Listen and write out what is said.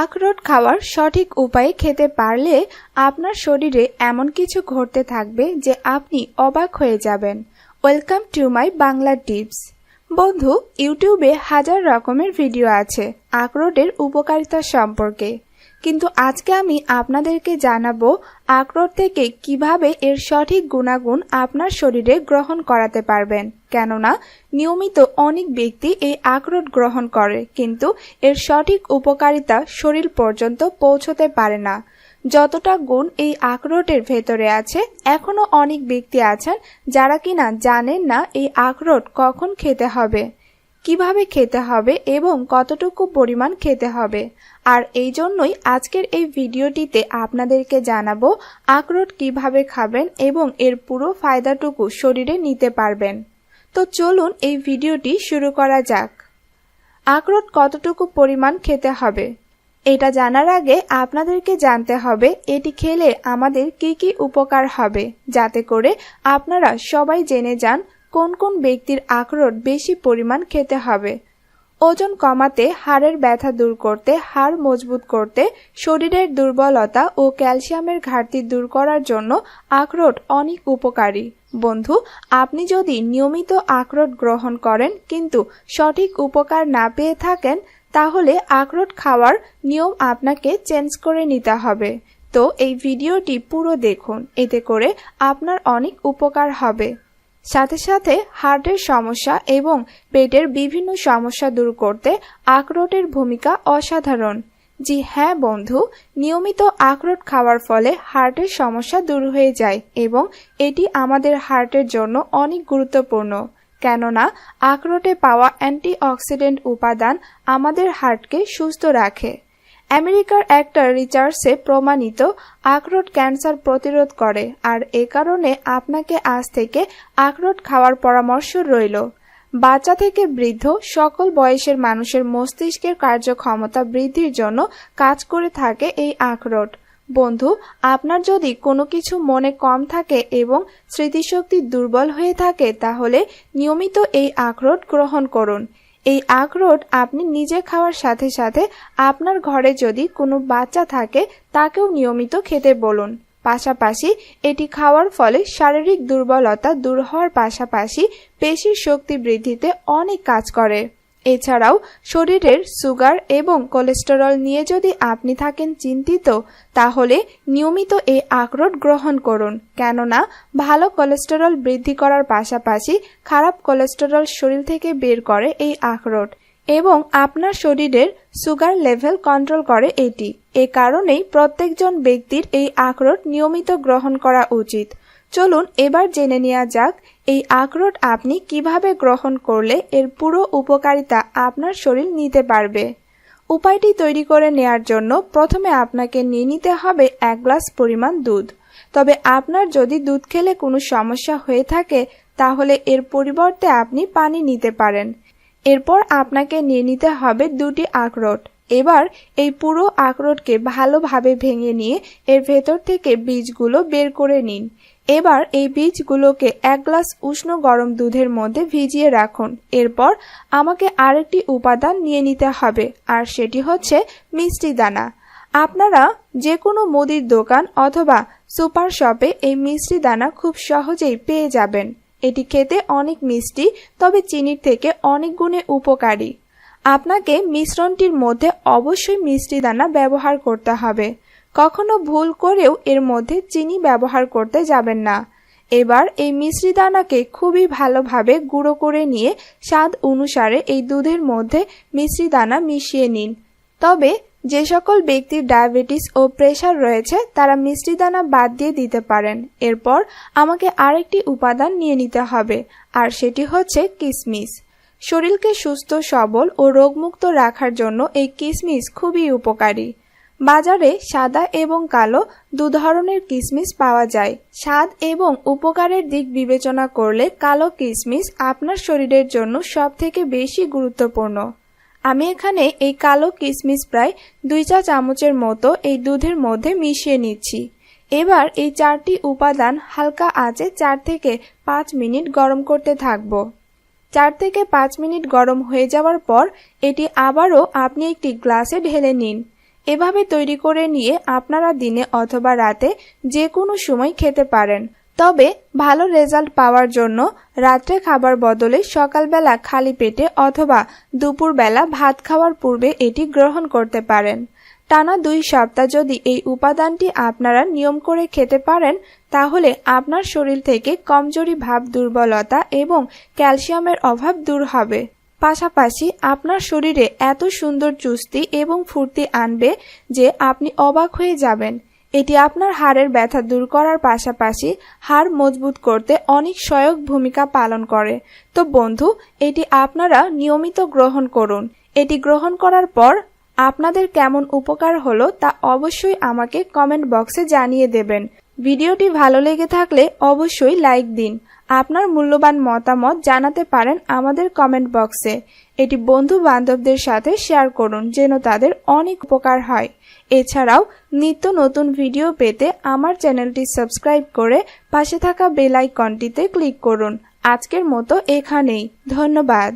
আখরোট খাওয়ার সঠিক উপায়ে খেতে পারলে আপনার শরীরে এমন কিছু ঘটতে থাকবে যে আপনি অবাক হয়ে যাবেন। Welcome to my Bangla tips. বন্ধু, ইউটিউবে হাজার রকমের ভিডিও আছে আখরোটের উপকারিতা সম্পর্কে। কিন্তু আজকে আমি আপনাদেরকে জানাব আখরোট থেকে কীভাবে এর সঠিক গুণাগুণ আপনার শরীরে গ্রহণ করাতে পারবেন। কেননা, নিয়মিত অনেক ব্যক্তি এই আখরোট গ্রহণ করে, কিন্তু এর সঠিক উপকারিতা শরীর পর্যন্ত পৌঁছতে পারে না। যতটা গুণ এই আখরোটের ভেতরে আছে, এখনও অনেক ব্যক্তি আছেন যারা কিনা জানেন না এই আখরোট কখন খেতে হবে। কীভাবে খেতে হবে এবং কতটুকু পরিমাণ খেতে হবে। আর এই জন্যই আজকের এই ভিডিওটিতে আপনাদেরকে জানাব আখরোট কীভাবে খাবেন এবং এর পুরো ফায়দাটুকু শরীরে নিতে পারবেন। তো চলুন এই ভিডিওটি শুরু করা যাক। আখরোট কতটুকু পরিমাণ খেতে হবে? এটা জানার আগে আপনাদেরকে জানতে হবে, এটি খেলে আমাদের কি কি উপকার হবে, যাতে করে আপনারা সবাই জেনে যান কোন কোন ব্যক্তির আখরোট বেশি পরিমাণ খেতে হবে? ওজন কমাতে, হাড়ের ব্যথা দূর করতে, হাড় মজবুত করতে, শরীরের দুর্বলতা ও ক্যালসিয়ামের ঘাটতি দূর করার জন্য আখরোট অনেক উপকারী। বন্ধু, আপনি যদি নিয়মিত আখরোট গ্রহণ করেন কিন্তু সঠিক উপকার না পেয়ে থাকেন, তাহলে আখরোট খাওয়ার নিয়ম আপনাকে চেঞ্জ করে নিতে হবে। তো এই ভিডিওটি পুরো দেখুন, এতে করে আপনার অনেক উপকার হবে। সাথে সাথে হার্টের সমস্যা এবং পেটের বিভিন্ন সমস্যা দূর করতে আখরোটের ভূমিকা অসাধারণ। জি হ্যাঁ বন্ধু, নিয়মিত আখরোট খাওয়ার ফলে হার্টের সমস্যা দূর হয়ে যায় এবং এটি আমাদের হার্টের জন্য অনেক গুরুত্বপূর্ণ। কেননা, আখরোটে পাওয়া অ্যান্টিঅক্সিডেন্ট উপাদান আমাদের হার্টকে সুস্থ রাখে। আমেরিকার একটা রিসার্চে প্রমাণিত আখরোট ক্যান্সার প্রতিরোধ করে, আর এ কারণে আপনাকে আজ থেকে আখরোট খাওয়ার পরামর্শ রইল। বাচ্চা থেকে বৃদ্ধ, সকল বয়সের মানুষের মস্তিষ্কের কার্যক্ষমতা বৃদ্ধির জন্য কাজ করে থাকে এই আখরোট। বন্ধু, আপনার যদি কোনো কিছু মনে কম থাকে এবং স্মৃতিশক্তি দুর্বল হয়ে থাকে, তাহলে নিয়মিত এই আখরোট গ্রহণ করুন। এই আখরোট আপনি নিজে খাওয়ার সাথে সাথে আপনার ঘরে যদি কোনো বাচ্চা থাকে, তাকেও নিয়মিত খেতে বলুন। পাশাপাশি এটি খাওয়ার ফলে শারীরিক দুর্বলতা দূর হওয়ার পাশাপাশি পেশির শক্তি বৃদ্ধিতে অনেক কাজ করে। এছাড়াও, শরীরের সুগার এবং কোলেস্টেরল নিয়ে যদি আপনি থাকেন চিন্তিত, তাহলে নিয়মিত এই আখরোট গ্রহণ করুন। কেননা, ভালো কোলেস্টেরল বৃদ্ধি করার পাশাপাশি খারাপ কোলেস্টেরল শরীর থেকে বের করে এই আখরোট এবং আপনার শরীরের সুগার লেভেল কন্ট্রোল করে এটি। এ কারণেই প্রত্যেকজন ব্যক্তির এই আখরোট নিয়মিত গ্রহণ করা উচিত। চলুন এবার জেনে নেওয়া যাক, এই আখরোট আপনি কীভাবে গ্রহণ করলে এর পুরো উপকারিতা আপনার শরীর নিতে পারবে। উপায়টি তৈরি করে নেয়ার জন্য প্রথমে আপনাকে নিয়ে নিতে হবে এক গ্লাস পরিমাণ দুধ। তবে আপনার যদি দুধ খেলে কোনো সমস্যা হয়ে থাকে, তাহলে এর পরিবর্তে আপনি পানি নিতে পারেন। এরপর আপনাকে নিয়ে নিতে হবে দুটি আখরোট। এবার এই পুরো আখরোটকে ভালোভাবে ভেঙে নিয়ে এর ভেতর থেকে বীজগুলো বের করে নিন। এবার এই বীজগুলোকে এক গ্লাস উষ্ণ গরম দুধের মধ্যে ভিজিয়ে রাখুন। এরপর আমাকে আরেকটি উপাদান নিয়ে নিতে হবে, আর সেটি হচ্ছে মিষ্টি দানা। আপনারা যে কোনো মুদির দোকান অথবা সুপার শপে এই মিষ্টি দানা খুব সহজেই পেয়ে যাবেন। এটি খেতে অনেক মিষ্টি, তবে চিনির থেকে অনেক গুণে উপকারী। আপনাকে মিশ্রণটির মধ্যে অবশ্যই মিষ্টি দানা ব্যবহার করতে হবে। কখনো ভুল করেও এর মধ্যে চিনি ব্যবহার করতে যাবেন না। এবার এই মিশ্রি দানাকে খুবই ভালোভাবে গুঁড়ো করে নিয়ে স্বাদ অনুসারে এই দুধের মধ্যে মিশ্রি দানা মিশিয়ে নিন। তবে যে সকল ব্যক্তির ডায়াবেটিস ও প্রেশার রয়েছে, তারা মিষ্টি দানা বাদ দিয়ে দিতে পারেন। এরপর আমাকে আরেকটি উপাদান নিয়ে নিতে হবে, আর সেটি হচ্ছে কিসমিস। শরীরকে সুস্থ, সবল ও রোগমুক্ত রাখার জন্য এই কিসমিস খুবই উপকারী। বাজারে সাদা এবং কালো দু ধরনের কিসমিস পাওয়া যায়। স্বাদ এবং উপকারের দিক বিবেচনা করলে কালো কিসমিস আপনার শরীরের জন্য সব থেকে বেশি গুরুত্বপূর্ণ। আমি এখানে এই কালো কিসমিস প্রায় দুই চা চামচের মতো এই দুধের মধ্যে মিশিয়ে নিচ্ছি। এবার এই চারটি উপাদান হালকা আঁচে চার থেকে পাঁচ মিনিট গরম করতে থাকব। চার থেকে পাঁচ মিনিট গরম হয়ে যাওয়ার পর এটি আবারও আপনি একটি গ্লাসে ঢেলে নিন। এভাবে তৈরি করে নিয়ে আপনারা দিনে অথবা রাতে যে কোনো সময় খেতে পারেন। তবে ভালো রেজাল্ট পাওয়ার জন্য রাত্রে খাবার বদলে সকালবেলা খালি পেটে অথবা দুপুরবেলা ভাত খাওয়ার পূর্বে এটি গ্রহণ করতে পারেন। টানা দুই সপ্তাহ যদি এই উপাদানটি আপনারা নিয়ম করে খেতে পারেন, তাহলে আপনার শরীর থেকে কমজোরি ভাব দুর্বলতা এবং ক্যালসিয়ামের অভাব দূর হবে। পাশাপাশি আপনার শরীরে এত সুন্দর চুস্তি এবং ফুর্তি আনবে যে আপনি অবাক হয়ে যাবেন। এটি আপনার হাড়ের ব্যথা দূর করার পাশাপাশি হাড় মজবুত করতে অনেক সহায়ক ভূমিকা পালন করে। তো বন্ধু, এটি আপনারা নিয়মিত গ্রহণ করুন। এটি গ্রহণ করার পর আপনাদের কেমন উপকার হলো তা অবশ্যই আমাকে কমেন্ট বক্সে জানিয়ে দেবেন। ভিডিওটি ভালো লেগে থাকলে অবশ্যই লাইক দিন। আপনার মূল্যবান মতামত জানাতে পারেন আমাদের কমেন্ট বক্সে এটি বন্ধু বান্ধবদের সাথে শেয়ার করুন যেন তাদের অনেক উপকার হয়। এছাড়াও নিত্য নতুন ভিডিও পেতে আমার চ্যানেলটি সাবস্ক্রাইব করে পাশে থাকা বেল আইকনটিতে ক্লিক করুন। আজকের মতো এখানেই। ধন্যবাদ।